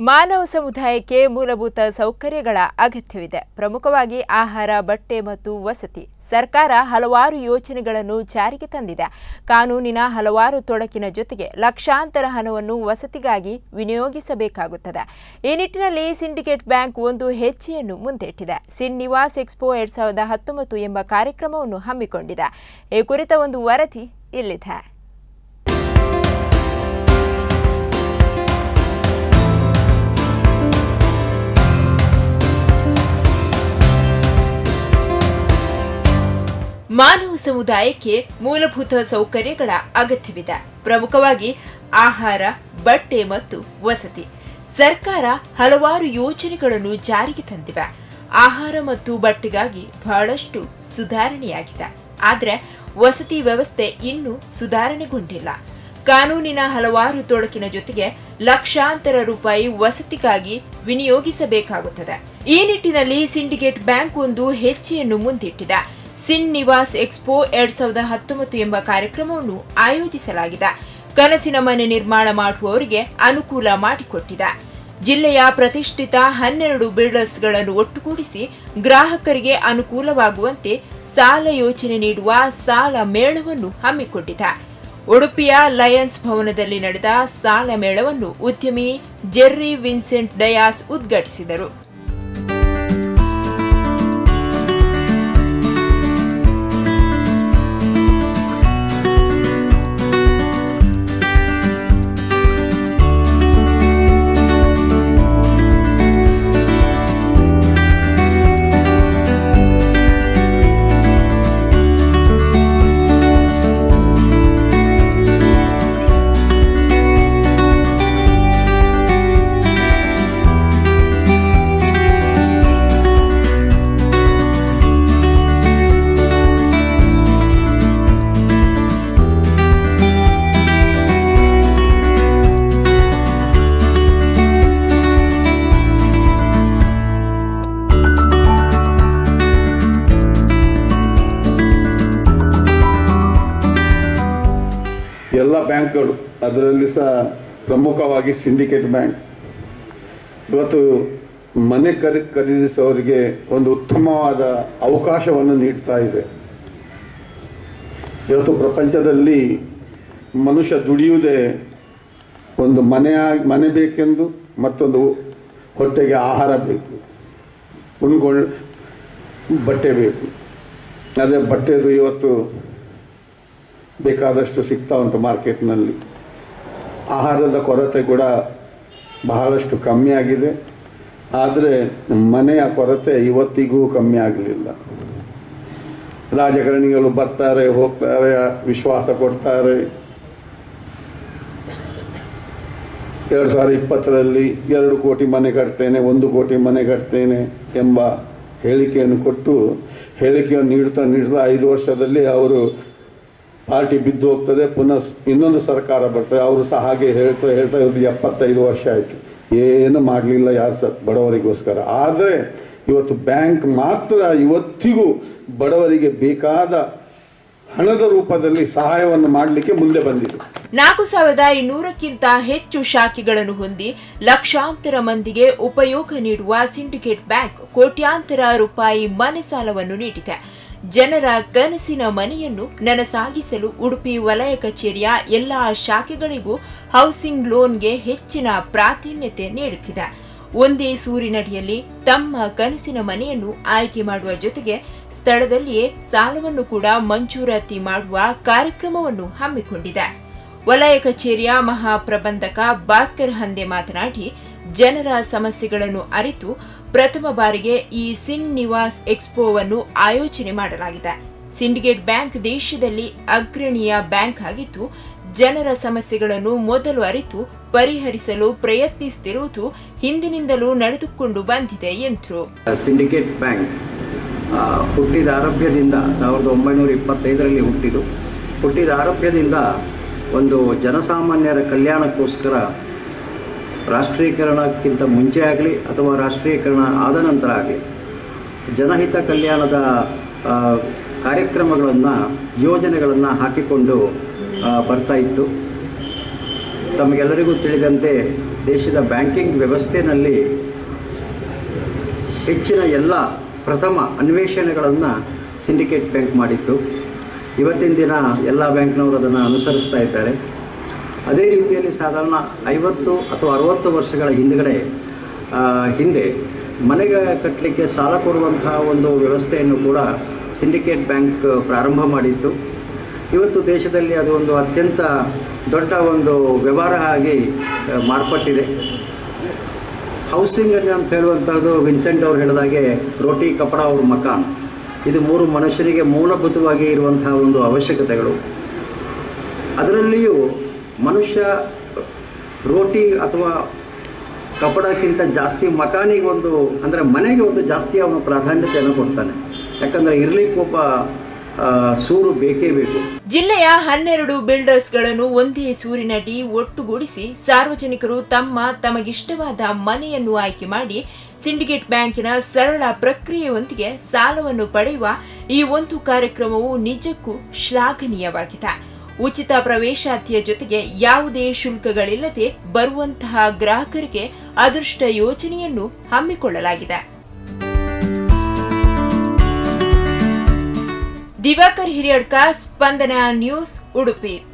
ಮಾನವ ಸಮುದಾಯಕ್ಕೆ ಮೂಲಭೂತ ಸೌಕರ್ಯಗಳ ಅಗತ್ಯವಿದೆ. ಪ್ರಮುಖವಾಗಿ ಆಹಾರ, ಬಟ್ಟೆ ಮತ್ತು ವಸತಿ. ಸರ್ಕಾರ ಹಲವಾರು ಯೋಜನೆಗಳನ್ನು ಜಾರಿಗೆ ತಂದಿದೆ. ಕಾನೂನಿನ ಹಲವಾರು ತೊಡಕಿನ ಜೊತೆಗೆ ಲಕ್ಷಾಂತರ ಹಣವನ್ನು ವಸತಿಗಾಗಿ ವಿನಿಯೋಗಿಸಬೇಕಾಗುತ್ತದೆ. ಈ ನಿಟ್ಟಿನಲ್ಲಿ ಸಿಂಡಿಕೇಟ್ ಬ್ಯಾಂಕ್ ಒಂದು ಹೆಜ್ಜೆಯನ್ನು ಮುಂದಿಟ್ಟಿದೆ. ಸಿನ್ ನಿವಾಸ್ ಎಕ್ಸ್ಪೋ ಎರಡ್ ಸಾವಿರದ ಹತ್ತೊಂಬತ್ತು ಎಂಬ ಕಾರ್ಯಕ್ರಮವನ್ನು ಹಮ್ಮಿಕೊಂಡಿದೆ. ಈ ಕುರಿತ ಒಂದು ವರದಿ ಇಲ್ಲಿದೆ. ಮಾನವ ಸಮುದಾಯಕ್ಕೆ ಮೂಲಭೂತ ಸೌಕರ್ಯಗಳ ಅಗತ್ಯವಿದೆ. ಪ್ರಮುಖವಾಗಿ ಆಹಾರ, ಬಟ್ಟೆ ಮತ್ತು ವಸತಿ. ಸರ್ಕಾರ ಹಲವಾರು ಯೋಜನೆಗಳನ್ನು ಜಾರಿಗೆ ತಂದಿವೆ. ಆಹಾರ ಮತ್ತು ಬಟ್ಟೆಗಾಗಿ ಬಹಳಷ್ಟು ಸುಧಾರಣೆಯಾಗಿದೆ. ಆದರೆ ವಸತಿ ವ್ಯವಸ್ಥೆ ಇನ್ನೂ ಸುಧಾರಣೆಗೊಂಡಿಲ್ಲ. ಕಾನೂನಿನ ಹಲವಾರು ತೊಡಕಿನ ಜೊತೆಗೆ ಲಕ್ಷಾಂತರ ರೂಪಾಯಿ ವಸತಿಗಾಗಿ ವಿನಿಯೋಗಿಸಬೇಕಾಗುತ್ತದೆ. ಈ ನಿಟ್ಟಿನಲ್ಲಿ ಸಿಂಡಿಕೇಟ್ ಬ್ಯಾಂಕ್ ಒಂದು ಹೆಜ್ಜೆಯನ್ನು ಮುಂದಿಟ್ಟಿದೆ. ಸಿನ್ ನಿವಾಸ್ ಎಕ್ಸ್ಪೋ ಎರಡ್ ಸಾವಿರದ ಹತ್ತೊಂಬತ್ತು ಎಂಬ ಕಾರ್ಯಕ್ರಮವನ್ನು ಆಯೋಜಿಸಲಾಗಿದೆ. ಕನಸಿನ ಮನೆ ನಿರ್ಮಾಣ ಮಾಡುವವರಿಗೆ ಅನುಕೂಲ ಮಾಡಿಕೊಟ್ಟಿದೆ. ಜಿಲ್ಲೆಯ ಪ್ರತಿಷ್ಠಿತ ಹನ್ನೆರಡು ಬಿಲ್ಡರ್ಸ್ಗಳನ್ನು ಒಟ್ಟುಗೂಡಿಸಿ ಗ್ರಾಹಕರಿಗೆ ಅನುಕೂಲವಾಗುವಂತೆ ಸಾಲ ಯೋಜನೆ ನೀಡುವ ಸಾಲ ಮೇಳವನ್ನು ಹಮ್ಮಿಕೊಂಡಿದೆ ಉಡುಪಿಯ ಲಯನ್ಸ್ ಭವನದಲ್ಲಿ ನಡೆದ ಸಾಲ ಮೇಳವನ್ನು ಉದ್ಯಮಿ ಜೆರ್ರಿ ವಿನ್ಸೆಂಟ್ ಡಯಾಸ್ ಉದ್ಘಾಟಿಸಿದರು. ಎಲ್ಲ ಬ್ಯಾಂಕ್ಗಳು ಅದರಲ್ಲಿ ಸಹ ಪ್ರಮುಖವಾಗಿ ಸಿಂಡಿಕೇಟ್ ಬ್ಯಾಂಕ್. ಇವತ್ತು ಮನೆ ಖರೀ ಖರೀದಿಸೋರಿಗೆ ಒಂದು ಉತ್ತಮವಾದ ಅವಕಾಶವನ್ನು ನೀಡ್ತಾ ಇದೆ. ಇವತ್ತು ಪ್ರಪಂಚದಲ್ಲಿ ಮನುಷ್ಯ ದುಡಿಯುವುದೇ ಒಂದು ಮನೆ ಮನೆ ಬೇಕೆಂದು ಮತ್ತೊಂದು ಹೊಟ್ಟೆಗೆ ಆಹಾರ ಬೇಕು. ಉಣ್ಗೊಳ್ ಬಟ್ಟೆ ಬೇಕು. ಅದೇ ಬಟ್ಟೆದು ಇವತ್ತು ಬೇಕಾದಷ್ಟು ಸಿಗ್ತಾ ಉಂಟು ಮಾರ್ಕೆಟ್ನಲ್ಲಿ. ಆಹಾರದ ಕೊರತೆ ಕೂಡ ಬಹಳಷ್ಟು ಕಮ್ಮಿ ಆಗಿದೆ. ಆದರೆ ಮನೆಯ ಕೊರತೆ ಇವತ್ತಿಗೂ ಕಮ್ಮಿ ಆಗಲಿಲ್ಲ. ರಾಜಕಾರಣಿಗಳು ಬರ್ತಾರೆ, ಹೋಗ್ತಾರೆ, ವಿಶ್ವಾಸ ಕೊಡ್ತಾರೆ. ಎರಡು ಸಾವಿರ ಇಪ್ಪತ್ತರಲ್ಲಿ ಎರಡು ಕೋಟಿ ಮನೆ ಕಟ್ತೇನೆ, ಒಂದು ಕೋಟಿ ಮನೆ ಕಟ್ತೇನೆ ಎಂಬ ಹೇಳಿಕೆಯನ್ನು ಕೊಟ್ಟು ಹೇಳಿಕೆಯನ್ನು ನೀಡ್ತಾ ನೀಡ್ತಾ ಐದು ವರ್ಷದಲ್ಲಿ ಅವರು ಪಾರ್ಟಿ ಬಿದ್ದು ಹೋಗ್ತದೆ, ಪುನಃ ಇನ್ನೊಂದು ಸರ್ಕಾರ ಬರ್ತದೆ. ಅವರು ಸಹ ಹಾಗೆ ಹೇಳ್ತಾ ಹೇಳ್ತಾ ಇವತ್ತು ಎಪ್ಪತ್ತೈದು ವರ್ಷ ಆಯಿತು. ಏನು ಮಾಡಲಿಲ್ಲ ಯಾರು ಸರ್ ಬಡವರಿಗೋಸ್ಕರ. ಆದರೆ ಇವತ್ತು ಬ್ಯಾಂಕ್ ಮಾತ್ರ ಇವತ್ತಿಗೂ ಬಡವರಿಗೆ ಬೇಕಾದ ಹಣದ ರೂಪದಲ್ಲಿ ಸಹಾಯವನ್ನು ಮಾಡಲಿಕ್ಕೆ ಮುಂದೆ ಬಂದಿದೆ. ನಾಲ್ಕು ಸಾವಿರದ ಇನ್ನೂರಕ್ಕಿಂತ ಹೆಚ್ಚು ಶಾಖೆಗಳನ್ನು ಹೊಂದಿ ಲಕ್ಷಾಂತರ ಮಂದಿಗೆ ಉಪಯೋಗ ನೀಡುವ ಸಿಂಡಿಕೇಟ್ ಬ್ಯಾಂಕ್ ಕೋಟ್ಯಾಂತರ ರೂಪಾಯಿ ಮನೆ ಸಾಲವನ್ನು ನೀಡಿದೆ. ಜನರ ಕನಸಿನ ಮನೆಯನ್ನು ನನಸಾಗಿಸಲು ಉಡುಪಿ ವಲಯ ಕಚೇರಿಯ ಎಲ್ಲ ಶಾಖೆಗಳಿಗೂ ಹೌಸಿಂಗ್ ಲೋನ್ಗೆ ಹೆಚ್ಚಿನ ಪ್ರಾಧಾನ್ಯತೆ ನೀಡುತ್ತಿದೆ. ಒಂದೇ ಸೂರಿನಡಿಯಲ್ಲಿ ತಮ್ಮ ಕನಸಿನ ಮನೆಯನ್ನು ಆಯ್ಕೆ ಮಾಡುವ ಜೊತೆಗೆ ಸ್ಥಳದಲ್ಲಿಯೇ ಸಾಲವನ್ನು ಕೂಡ ಮಂಜೂರಾತಿ ಮಾಡುವ ಕಾರ್ಯಕ್ರಮವನ್ನು ಹಮ್ಮಿಕೊಂಡಿದೆ. ವಲಯ ಕಚೇರಿಯ ಮಹಾಪ್ರಬಂಧಕ ಭಾಸ್ಕರ್ ಹಂದೆ ಮಾತನಾಡಿ ಜನರ ಸಮಸ್ಯೆಗಳನ್ನು ಅರಿತು ಪ್ರಥಮ ಬಾರಿಗೆ ಈ ಸಿನ್ ನಿವಾಸ್ ಎಕ್ಸ್ಪೋವನ್ನು ಆಯೋಜನೆ ಮಾಡಲಾಗಿದೆ. ಸಿಂಡಿಕೇಟ್ ಬ್ಯಾಂಕ್ ದೇಶದಲ್ಲಿ ಅಗ್ರಣೀಯ ಬ್ಯಾಂಕ್ ಆಗಿದ್ದು, ಜನರ ಸಮಸ್ಯೆಗಳನ್ನು ಮೊದಲು ಅರಿತು ಪರಿಹರಿಸಲು ಪ್ರಯತ್ನಿಸುತ್ತಿರುವುದು ಹಿಂದಿನಿಂದಲೂ ನಡೆದುಕೊಂಡು ಬಂದಿದೆ, ಎಂದರು. ಸಿಂಡಿಕೇಟ್ ಬ್ಯಾಂಕ್ ಹುಟ್ಟಿದ ಆರೋಗ್ಯದಿಂದ ಸಾವಿರದ ಒಂಬೈನೂರ ಇಪ್ಪತ್ತೈದರಲ್ಲಿ ಹುಟ್ಟಿದು ಹುಟ್ಟಿದ ಆರೋಗ್ಯದಿಂದ ಒಂದು ಜನಸಾಮಾನ್ಯರ ಕಲ್ಯಾಣಕ್ಕೋಸ್ಕರ ರಾಷ್ಟ್ರೀಕರಣಕ್ಕಿಂತ ಮುಂಚೆ ಆಗಲಿ ಅಥವಾ ರಾಷ್ಟ್ರೀಕರಣ ಆದ ನಂತರ ಆಗಲಿ, ಜನಹಿತ ಕಲ್ಯಾಣದ ಕಾರ್ಯಕ್ರಮಗಳನ್ನು, ಯೋಜನೆಗಳನ್ನು ಹಾಕಿಕೊಂಡು ಬರ್ತಾ ಇತ್ತು. ತಮಗೆಲ್ಲರಿಗೂ ತಿಳಿದಂತೆ ದೇಶದ ಬ್ಯಾಂಕಿಂಗ್ ವ್ಯವಸ್ಥೆಯಲ್ಲಿ ಹೆಚ್ಚಿನ ಎಲ್ಲ ಪ್ರಥಮ ಅನ್ವೇಷಣೆಗಳನ್ನು ಸಿಂಡಿಕೇಟ್ ಬ್ಯಾಂಕ್ ಮಾಡಿತ್ತು. ಇವತ್ತಿನ ದಿನ ಎಲ್ಲ ಬ್ಯಾಂಕ್ನವರು ಅದನ್ನು ಅನುಸರಿಸ್ತಾ ಇದ್ದಾರೆ. ಅದೇ ರೀತಿಯಲ್ಲಿ ಸಾಧಾರಣ ಐವತ್ತು ಅಥವಾ ಅರುವತ್ತು ವರ್ಷಗಳ ಹಿಂದಗಡೆ ಹಿಂದೆ ಮನೆಗೆ ಕಟ್ಟಲಿಕ್ಕೆ ಸಾಲ ಕೊಡುವಂತಹ ಒಂದು ವ್ಯವಸ್ಥೆಯನ್ನು ಕೂಡ ಸಿಂಡಿಕೇಟ್ ಬ್ಯಾಂಕ್ ಪ್ರಾರಂಭ ಮಾಡಿತ್ತು. ಇವತ್ತು ದೇಶದಲ್ಲಿ ಅದು ಒಂದು ಅತ್ಯಂತ ದೊಡ್ಡ ಒಂದು ವ್ಯವಹಾರ ಆಗಿ ಮಾರ್ಪಟ್ಟಿದೆ. ಹೌಸಿಂಗ್ ಅಂತ ಹೇಳುವಂಥದ್ದು ವಿನ್ಸೆಂಟ್ ಅವ್ರು ಹೇಳಿದಾಗೆ ರೋಟಿ, ಕಪಡ ಅವ್ರ ಮಕಾನ್ ಇದು ಮೂರು ಮನುಷ್ಯರಿಗೆ ಮೂಲಭೂತವಾಗಿ ಇರುವಂತಹ ಒಂದು ಅವಶ್ಯಕತೆಗಳು. ಅದರಲ್ಲಿಯೂ ಮನುಷ್ಯ ರೋಟಿ ಅಥವಾ ಕಪಡಕ್ಕಿಂತ ಜಾಸ್ತಿ ಮಕಾನಿಗೆ ಒಂದು, ಅಂದರೆ ಮನೆಗೆ ಒಂದು ಜಾಸ್ತಿ ಅವನು ಪ್ರಾಧಾನ್ಯತೆಯನ್ನು ಕೊಡ್ತಾನೆ. ಯಾಕಂದರೆ ಇರ್ಲಿಕ್ಕೆ ಒಬ್ಬ ಸೂರು ಬೇಕೇ ಬೇಕು. ಜಿಲ್ಲೆಯ ಹನ್ನೆರಡು ಬಿಲ್ಡರ್ಸ್ಗಳನ್ನು ಒಂದೇ ಸೂರಿನಡಿ ಒಟ್ಟುಗೂಡಿಸಿ ಸಾರ್ವಜನಿಕರು ತಮ್ಮ ತಮಗಿಷ್ಟವಾದ ಮನೆಯನ್ನು ಆಯ್ಕೆ ಮಾಡಿ ಸಿಂಡಿಕೇಟ್ ಬ್ಯಾಂಕಿನ ಸರಳ ಪ್ರಕ್ರಿಯೆಯೊಂದಿಗೆ ಸಾಲವನ್ನು ಪಡೆಯುವ ಈ ಒಂದು ಕಾರ್ಯಕ್ರಮವು ನಿಜಕ್ಕೂ ಶ್ಲಾಘನೀಯವಾಗಿದೆ. ಉಚಿತ ಪ್ರವೇಶಾತಿಯ ಜೊತೆಗೆ ಯಾವುದೇ ಶುಲ್ಕಗಳಿಲ್ಲದೆ ಬರುವಂತಹ ಗ್ರಾಹಕರಿಗೆ ಅದೃಷ್ಟ ಯೋಜನೆಯನ್ನು ಹಮ್ಮಿಕೊಳ್ಳಲಾಗಿದೆ. ದಿವಾಕರ್ ಹಿರಿಯಡ್ಕ, ಸ್ಪಂದನ ನ್ಯೂಸ್ ಉಡುಪಿ.